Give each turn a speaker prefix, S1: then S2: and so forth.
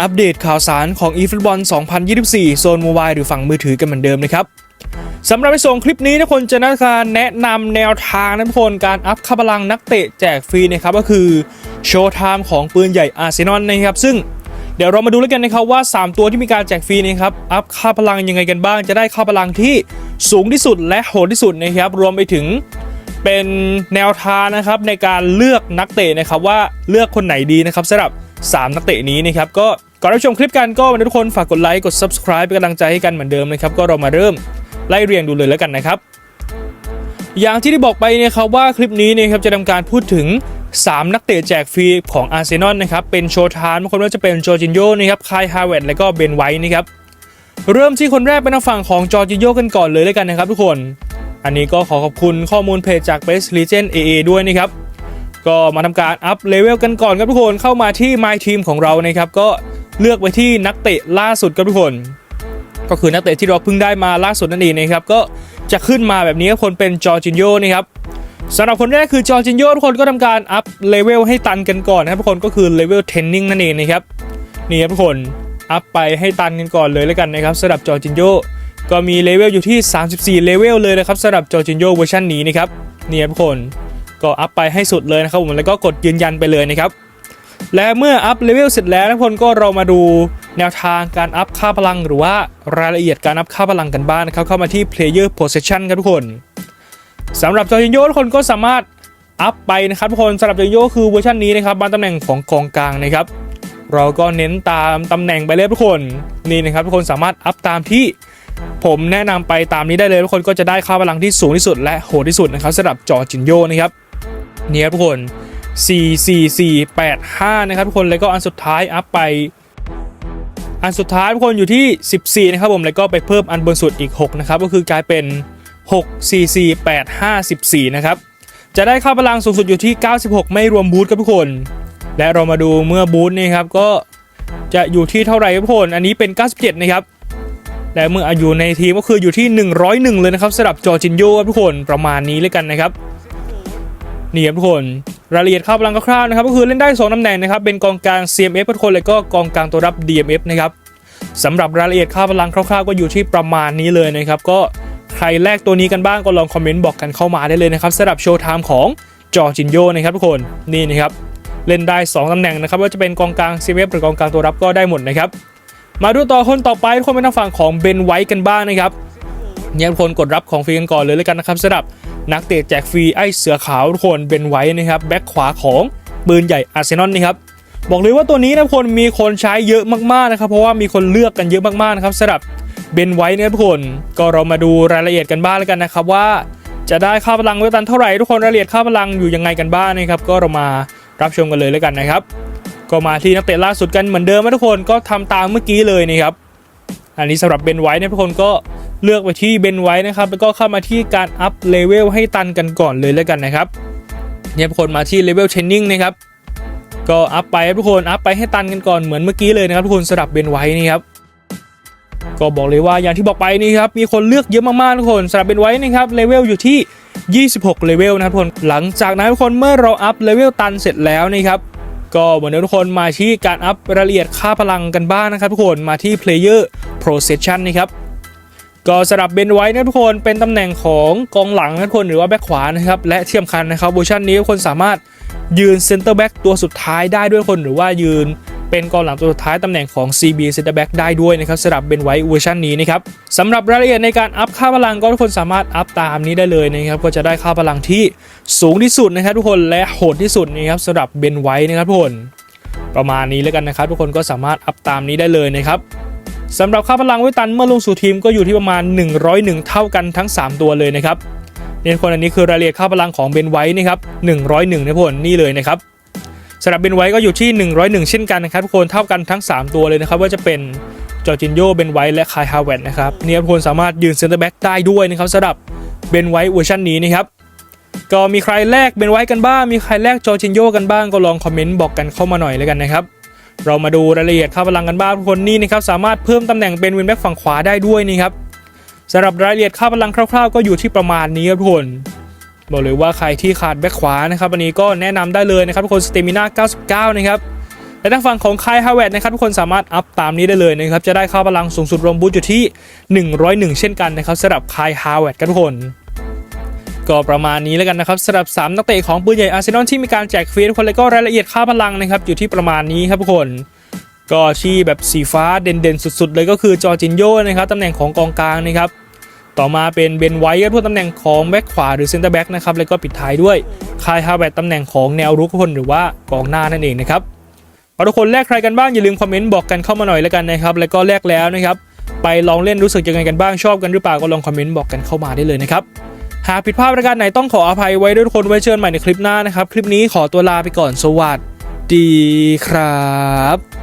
S1: อัปเดตข่าวสารของ eFootball 2024 โซนโมบายหรือฝั่งมือถือกันเหมือนเดิมนะครับสำหรับในส่งคลิปนี้ทุกคนจะนักการแนะนำแนวทางนะทุกคนการอัพค่าพลังนักเตะแจกฟรีนะครับก็คือโชว์ไทม์ของปืนใหญ่อาร์เซนอลนะครับซึ่งเดี๋ยวเรามาดูแล้วกันนะครับว่า 3 ตัวที่มีการแจกฟรีนะครับอัพค่าพลังยังไงกันบ้าง จะได้ค่าพลังที่สูงที่สุดและโหดที่สุดนะครับรวมไปถึงเป็นแนวทางนะครับในการเลือกนักเตะนะครับว่าเลือกคนไหนดีนะครับสำหรับ 3 นักเตะนี้นะครับก็ ก่อนรับชมคลิปกันก็วันนี้ทุกคนฝากกดไลค์กด subscribe เป็นกำลังใจให้กันเหมือนเดิมนะครับก็เรามาเริ่มไล่เรียงดูเลยแล้วกันนะครับอย่างที่ได้บอกไปนะครับว่าคลิปนี้นะครับจะทำการพูดถึง 3 นักเตะแจกฟรีของอาร์เซนอลนะครับเป็นโชทานบางคนว่าจะเป็นจอร์จินโยนะครับคายฮาวเวตและก็เบนไวท์นะครับเริ่มที่คนแรกเป็นทางฝั่งของจอร์จินโยกันก่อนเลยแล้วกันนะครับทุกคน อันนี้ก็ขอขอบคุณข้อมูลเพจจาก Best Legend AA ด้วยนะครับ ก็มาทำการอัพเลเวลกันก่อนครับทุกคนเข้ามาที่ My Team ของเรานะครับก็เลือกไปที่นักเตะล่าสุดครับทุกคน ก็คือนักเตะที่เราเพิ่งได้มาล่าสุดนั่นเองนะครับก็จะขึ้นมาแบบนี้ครับคนเป็นจอร์จินโยนะครับสำหรับคนแรกคือจอร์จินโยทุกคนก็ทำการอัพเลเวลให้ตันกันก่อนนะครับทุกคนก็คือเลเวลเทนนิ่งนั่นเองนะครับนี่ครับทุกคนอัพไปให้ตันกันก่อนเลยแล้วกันนะครับสำหรับจอร์จินโยก็มีเลเวลอยู่ที่ 34 เลเวลเลยนะครับสำหรับจอร์จินโยเวอร์ชันนี้นะครับนี่ครับทุกคน ก็อัพไปให้สุดเลยนะครับผมแล้วก็กดยืนยันไปเลยนะครับและเมื่ออัพเลเวลเสร็จแล้วทุกคนก็เรามาดูแนวทางการอัพค่าพลังหรือว่ารายละเอียดการอัพค่าพลังกันบ้างนะครับเข้ามาที่ Player Possession ครับทุกคนสำหรับจอรินโยทุกคนก็สามารถอัพไปนะครับทุกคนสำหรับจอรินโยคือเวอร์ชันนี้นะครับบางตำแหน่งของกองกลางนะครับ เราก็เน้นตามตำแหน่งไปเลยทุกคนนี่นะครับทุกคนสามารถอัพตามที่ผมแนะนำไปตามนี้ได้เลยทุกคนก็จะได้ค่าพลังที่สูงที่สุดและโหดที่สุดนะครับสำหรับจอจินโยนะครับ นี่ครับทุกคน 4 4 4 8 5 นะครับทุกคน แล้วก็อันสุดท้ายอัพไป อันสุดท้ายทุกคนอยู่ที่ 14 นะครับผม แล้วก็ไปเพิ่มอันบนสุดอีก 6 นะครับ ก็คือกลายเป็น 6 4 4 8 5 14นะครับ จะได้ค่าพลังสูงสุดอยู่ที่ 96 ไม่รวมบูทครับทุกคน และเรามาดูเมื่อบูทนี่ครับ ก็จะอยู่ที่เท่าไหร่ครับทุกคน อันนี้เป็น 97 นะครับและเมื่ออายู่ในทีมก็คืออยู่ที่ 101 เลยนะครับสำหรับจอจินโยครับทุกคนประมาณนี้เลยกันนะครับ นี่ครับทุกคนรายละเอียดค่าวพลังคร่าวๆนะครับก็คือเล่นได้ 2ตำแหน่งนะครับเป็นกองกลาง CMF ทุกคนแล้วก็กองกลางตัวรับ DMF นะครับสำหรับรายละเอียดค่าพลังคร่าวๆ ก็อยู่ที่ประมาณนี้เลยนะครับ ก็ใครแลกตัวนี้กันบ้างก็ลองคอมเมนต์บอกกันเข้ามาได้เลยนะครับสำหรับโชว์ไทม์ของจอจินโยนะครับทุกคนนี่นะครับเล่นได้ 2ตำแหน่งนะครับว่าจะเป็นกองกลาง CMF หรือกองกลางตัวรับก็ได้หมดนะครับมาดูต่อคนต่อไปคนเป็นทางฝั่งของเบนไวท์กันบ้างนะครับเนี่ยทุกคนกดรับของฟรีกันก่อนเลยแล้วกันนะครับสำหรับ นักเตะแจกฟรีไอ้เสือขาวทุกคนเบนไวท์นะครับแบ็คขวาของปืนใหญ่อาร์เซนอลนี่ครับบอกเลยว่าตัวนี้นะทุกคนมีคนใช้เยอะมากๆนะครับเพราะว่ามีคนเลือกกันเยอะมากๆนะครับสำหรับเบนไวท์นะครับทุกคนก็เรามาดูรายละเอียดกันบ้างแล้วกันนะครับว่าจะได้ค่าพลังไว้ตันเท่าไหร่ทุกคนรายละเอียดค่าพลังอยู่ยังไงกันบ้างนะครับก็เรามารับชมกันเลยแล้วกันนะครับ ก็มาที่นักเตะล่าสุดกันเหมือนเดิมนะทุกคนก็ทำตามเมื่อกี้เลยนะครับอันนี้สำหรับเบนไว้เนี่ยทุกคนก็ เลือกไปที่เบนไว้นะครับ แล้วก็เข้ามาที่การอัพเลเวลให้ตันกันก่อนเลยแล้วกันนะครับเนี่ยทุกคนมาที่เลเวลเทรนนิ่งนะครับก็อัพไปทุกคนอัพไปให้ตันกันก่อนเหมือนเมื่อกี้เลยนะครับทุกคนสำหรับเบนไว้นี่ครับก็บอกเลยว่าอย่างที่บอกไปนี่ครับมีคนเลือกเยอะมากๆทุกคนสำหรับเบนไว้นะครับเลเวลอยู่ที่ 26 เลเวลนะครับทุกคนหลังจากนั้นทุกคนเมื่อเราอัพเลเวลตันเสร็จแล้วนี่ครับก็เหมือนเดิมทุกคนมาที่การอัพรายละเอียดค่าพลังกันบ้างนะครับทุกคนมาที่ Player Procession นะครับ ก็สำหรับเบนไว้นะทุกคนเป็นตำแหน่งของกองหลังนะทุกคนหรือว่าแบ็คขวานะครับและเที่สำคัญนะครับเวอร์ชันนี้ทุกคนสามารถยืนเซนเตอร์แบ็กตัวสุดท้ายได้ด้วยคนหรือว่ายืนเป็นกองหลังตัวสุดท้ายตำแหน่งของ CB Center Back ได้ด้วยนะครับสำหรับเบนไว้เวอร์ชันนี้นะครับสำหรับรายละเอียดในการอัพค่าพลังก็ทุกคนสามารถอัพตามนี้ได้เลยนะครับก็จะได้ค่าพลังที่สูงที่สุดนะครับทุกคนและโหดที่สุดนะครับสำหรับเบนไว้นะครับทุกคน ประมาณนี้แล้วกันนะครับทุกคนก็สามารถอัพตามนี้ได้เลยนะครับ สำหรับค่าพลังไว้ตันเมื่อลงสู่ทีมก็อยู่ที่ประมาณ 101 เท่ากันทั้ง 3 ตัวเลยนะครับนี่คนอันนี้คือรายละเอียดค่าพลังของเบนไว้นะครับ101นะทุกนี่เลยนะครับสำหรับเบนไว้ก็อยู่ที่ 101 เช่นกันนะครับทุกคนเท่ากันทั้ง 3 ตัวเลยนะครับว่าจะเป็นจอร์จินโยเบนไวท์และคายฮาวเวตนะครับเนี่ยทุกคนสามารถยืนเซนเตอร์แบ็กได้ด้วยนะครับสำหรับเบนไวท์เวอร์ชันนี้นะครับก็มีใครแลกเบนไวท์กันบ้าง มีใครแลกจอร์จินโยกันบ้างก็ลองคอมเมนต์บอกกันเข้ามาหน่อยแล้วกันนะครับ เรามาดูรายละเอียดค่าพลังกันบ้างทุกคนนี่นะครับสามารถเพิ่มตำแหน่งเป็นวินแบ็กฝั่งขวาได้ด้วยนี่ครับสำหรับรายละเอียดค่าพลังคร่าวๆ ก็อยู่ที่ประมาณนี้ครับทุกคนบอกเลยว่าใครที่ขาดแบ็กขวานะครับอันนี้ก็แนะนำได้เลยนะครับทุกคนสเตมิน่า99 นะครับและทางฝั่งของคายฮาวเวตนะครับทุกคนสามารถอัพตามนี้ได้เลยนะครับจะได้ค่าพลังสูงสุดรวมบูทอยู่ที่ 101 เช่นกันนะครับสำหรับคายฮาวเวตครับทุกคน ก็ประมาณนี้แล้วกันนะครับสำหรับ 3 นักเตะของปืนใหญ่อาร์เซนอลที่มีการแจกฟรีทุกคนแล้วก็รายละเอียดค่าพลังนะครับอยู่ที่ประมาณนี้ครับทุกคนก็ที่แบบสีฟ้าเด่นๆ สุดๆ เลยก็คือจอร์จินโยนะครับตำแหน่งของกองกลางนะครับต่อมาเป็นเบนไวท์ก็ทั่วตำแหน่งของแบ็คขวาหรือเซนเตอร์แบ็กนะครับแล้วก็ปิดท้ายด้วยคายฮาวเวตตำแหน่งของแนวรุกทุกคนหรือว่ากองหน้านั่นเองนะครับเอาทุกคนแลกใครกันบ้างอย่าลืมคอมเมนต์บอกกันเข้ามาหน่อยแล้วกันนะครับแล้วก็แลกแล้วนะครับไปลองเล่นรู้สึกยังไงกันบ้างชอบกันหรือเปล่าก็ลองคอมเมนต์บอกกันเข้ามาได้เลยนะครับ หากผิดพลาดประการไหนต้องขออภัยไว้ด้วยทุกคนไว้เชิญใหม่ในคลิปหน้านะครับ คลิปนี้ขอตัวลาไปก่อนสวัสดีครับ